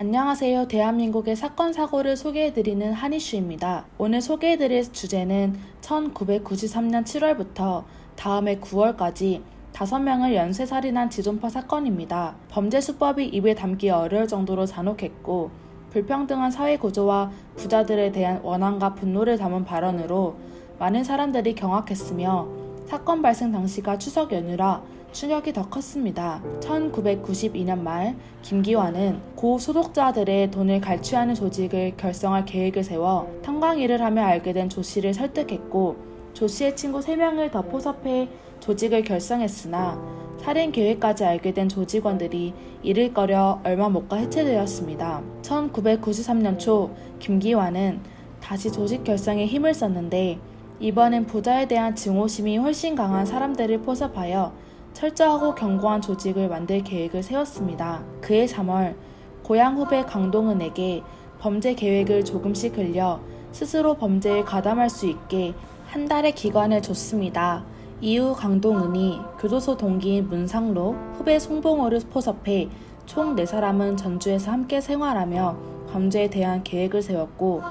안녕하세요. 대한민국의 사건 사고를 소개해드리는 한이슈입니다. 오늘 소개해드릴 주제는 1993년 7월부터 다음해 9월까지 5명을 연쇄살인한 지존파 사건입니다. 범죄 수법이 입에 담기 어려울 정도로 잔혹했고 불평등한 사회 구조와 부자들에 대한 원한과 분노를 담은 발언으로 많은 사람들이 경악했으며 사건 발생 당시가 추석 연휴라 충격이 더 컸습니다. 1992년 말 김기환은 고소득자들의 돈을 갈취하는 조직을 결성할 계획을 세워 탄광 일을 하며 알게 된 조 씨를 설득했고 조 씨의 친구 3명을 더 포섭해 조직을 결성했으나 살인 계획까지 알게 된 조직원들이 이를 꺼려 얼마 못 가 해체되었습니다. 1993년 초 김기환은 다시 조직 결성에 힘을 썼는데 이번엔 부자에 대한 증오심이 훨씬 강한 사람들을 포섭하여 철저하고 견고한 조직을 만들 계획을 세웠습니다. 그해 3월 고향 후배 강동은에게 범죄 계획을 조금씩 흘려 스스로 범죄에 가담할 수 있게 한 달의 기간을 줬습니다. 이후 강동은이 교도소 동기인 문상록, 후배 송봉호를 포섭해 총 4사람은 전주에서 함께 생활하며 범죄에 대한 계획을 세웠고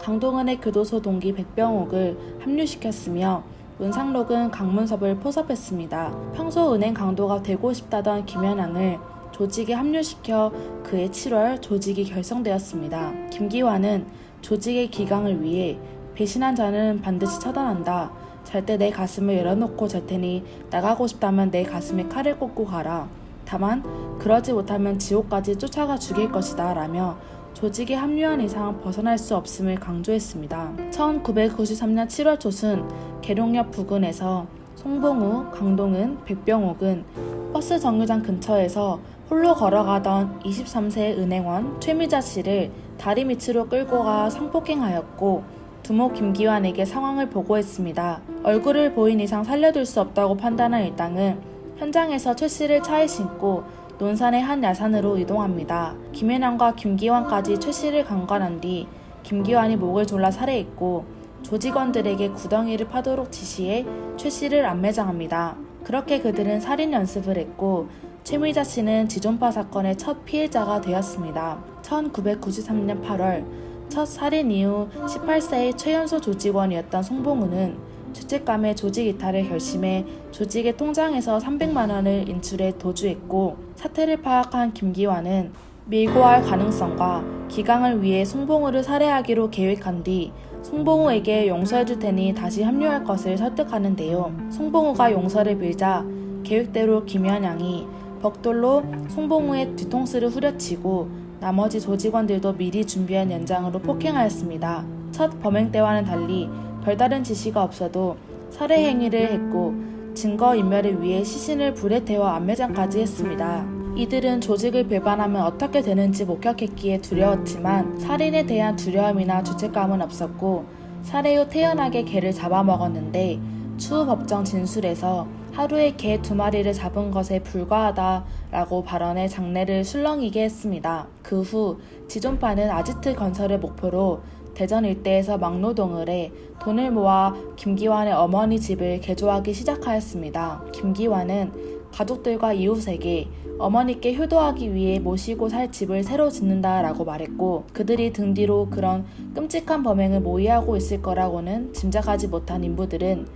강동은의 교도소 동기 백병옥을 합류시켰으며 문상록은 강문섭을 포섭했습니다. 평소 은행 강도가 되고 싶다던 김연왕을 조직에 합류시켜 그해 7월 조직이 결성되었습니다. 김기환은 조직의 기강을 위해 배신한 자는 반드시 처단한다. 잘 때 내 가슴을 열어놓고 잘 테니 나가고 싶다면 내 가슴에 칼을 꽂고 가라. 다만 그러지 못하면 지옥까지 쫓아가 죽일 것이다. 라며 조직에 합류한 이상 벗어날 수 없음을 강조했습니다. 1993년 7월 초순 계룡역 부근에서 송봉우, 강동은, 백병옥은 버스 정류장 근처에서 홀로 걸어가던 23세 은행원 최미자 씨를 다리 밑으로 끌고 가 성폭행하였고 두목 김기환에게 상황을 보고했습니다. 얼굴을 보인 이상 살려둘 수 없다고 판단한 일당은 현장에서 최 씨를 차에 싣고 논산의 한 야산으로 이동합니다. 김혜남과 김기환까지 최 씨를 강간한 뒤 김기환이 목을 졸라 살해했고 조직원들에게 구덩이를 파도록 지시해 최 씨를 안매장합니다. 그렇게 그들은 살인 연습을 했고 최미자 씨는 지존파 사건의 첫 피해자가 되었습니다. 1993년 8월 첫 살인 이후 18세의 최연소 조직원이었던 송봉우는 죄책감에 조직 이탈을 결심해 조직의 통장에서 300만 원을 인출해 도주했고 사태를 파악한 김기환은 밀고 할 가능성과 기강을 위해 송봉우를 살해하기로 계획한 뒤 송봉우에게 용서해줄 테니 다시 합류할 것을 설득하는데요. 송봉우가 용서를 빌자 계획대로 김현양이 벽돌로 송봉우의 뒤통수를 후려치고 나머지 조직원들도 미리 준비한 연장으로 폭행하였습니다. 첫 범행 때와는 달리 별다른 지시가 없어도 살해 행위를 했고 증거 인멸을 위해 시신을 불에 태워 안매장까지 했습니다. 이들은 조직을 배반하면 어떻게 되는지 목격했기에 두려웠지만 살인에 대한 두려움이나 죄책감은 없었고 살해 후 태연하게 개를 잡아먹었는데 추후 법정 진술에서 하루에 개 두 마리를 잡은 것에 불과하다라고 발언해 장례를 술렁이게 했습니다. 그 후 지존파는 아지트 건설을 목표로 대전 일대에서 막노동을 해 돈을 모아 김기환의 어머니 집을 개조하기 시작하였습니다. 김기환은 가족들과 이웃에게 어머니께 효도하기 위해 모시고 살 집을 새로 짓는다 라고 말했고 그들이 등 뒤로 그런 끔찍한 범행을 모의하고 있을 거라고는 짐작하지 못한 인부들은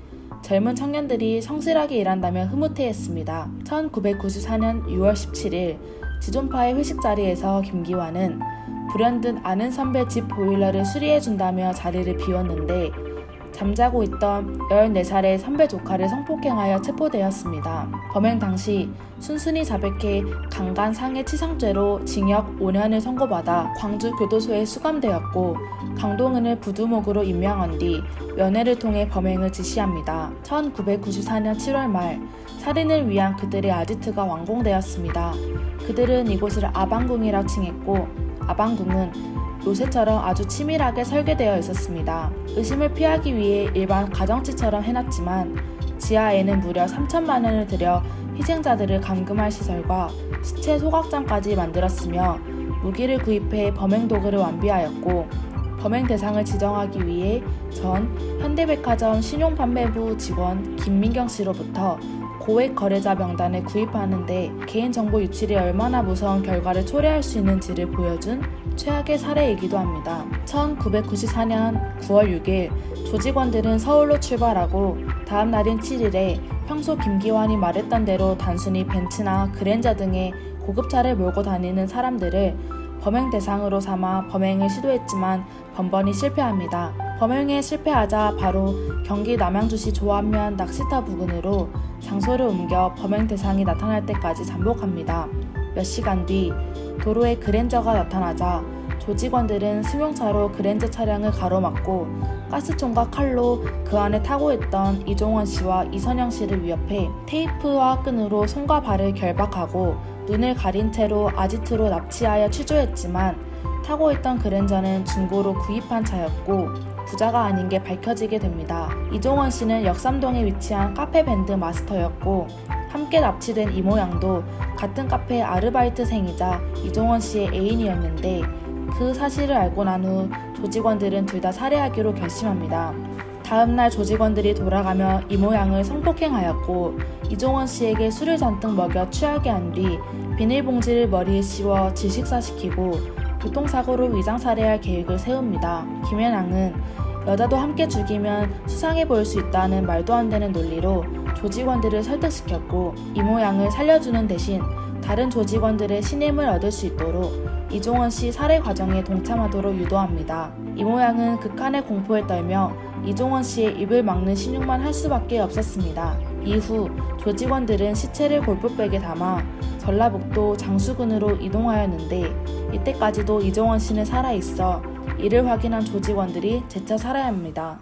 젊은 청년들이 성실하게 일한다며 흐뭇해했습니다. 1994년 6월 17일 지존파의 회식 자리에서 김기환은 불현듯 아는 선배 집 보일러를 수리해준다며 자리를 비웠는데 잠자고 있던 14살의 선배 조카를 성폭행하여 체포되었습니다. 범행 당시 순순히 자백해 강간 상해 치상죄로 징역 5년을 선고받아 광주 교도소에 수감되었고 강동은을 부두목으로 임명한 뒤 면회를 통해 범행을 지시합니다. 1994년 7월 말 살인을 위한 그들의 아지트가 완공되었습니다. 그들은 이곳을 아방궁이라 칭했고 아방궁은 요새처럼 아주 치밀하게 설계되어 있었습니다. 의심을 피하기 위해 일반 가정집처럼 해놨지만 지하에는 무려 3천만 원을 들여 희생자들을 감금할 시설과 시체 소각장까지 만들었으며 무기를 구입해 범행 도구를 완비하였고 범행 대상을 지정하기 위해 전 현대백화점 신용판매부 직원 김민경 씨로부터 고액 거래자 명단을 구입하는데 개인정보 유출이 얼마나 무서운 결과를 초래할 수 있는지를 보여준 최악의 사례이기도 합니다. 1994년 9월 6일 조직원들은 서울로 출발하고 다음 날인 7일에 평소 김기환이 말했던 대로 단순히 벤츠나 그랜저 등의 고급차를 몰고 다니는 사람들을 범행 대상으로 삼아 범행을 시도했지만 번번이 실패합니다. 범행에 실패하자 바로 경기 남양주시 조안면 낚시터 부근으로 장소를 옮겨 범행 대상이 나타날 때까지 잠복합니다. 몇 시간 뒤 도로에 그랜저가 나타나자 조직원들은 승용차로 그랜저 차량을 가로막고 가스총과 칼로 그 안에 타고 있던 이종원 씨와 이선영 씨를 위협해 테이프와 끈으로 손과 발을 결박하고 눈을 가린 채로 아지트로 납치하여 취조했지만 타고 있던 그랜저는 중고로 구입한 차였고 부자가 아닌 게 밝혀지게 됩니다. 이종원 씨는 역삼동에 위치한 카페 밴드 마스터였고 함께 납치된 이모 양도 같은 카페 아르바이트생이자 이종원 씨의 애인이었는데 그 사실을 알고 난 후 조직원들은 둘 다 살해하기로 결심합니다. 다음날 조직원들이 돌아가며 이모 양을 성폭행하였고 이종원 씨에게 술을 잔뜩 먹여 취하게 한 뒤 비닐봉지를 머리에 씌워 질식사시키고 교통사고로 위장살해할 계획을 세웁니다. 김현양은 여자도 함께 죽이면 수상해 보일 수 있다는 말도 안 되는 논리로 조직원들을 설득시켰고 이모 양을 살려주는 대신 다른 조직원들의 신임을 얻을 수 있도록 이종원 씨 살해 과정에 동참하도록 유도합니다. 이모 양은 극한의 공포에 떨며 이종원 씨의 입을 막는 신용만 할 수밖에 없었습니다. 이후 조직원들은 시체를 골프백에 담아 전라북도 장수군으로 이동하였는데 이때까지도 이종원 씨는 살아있어 이를 확인한 조직원들이 재차 살해합니다.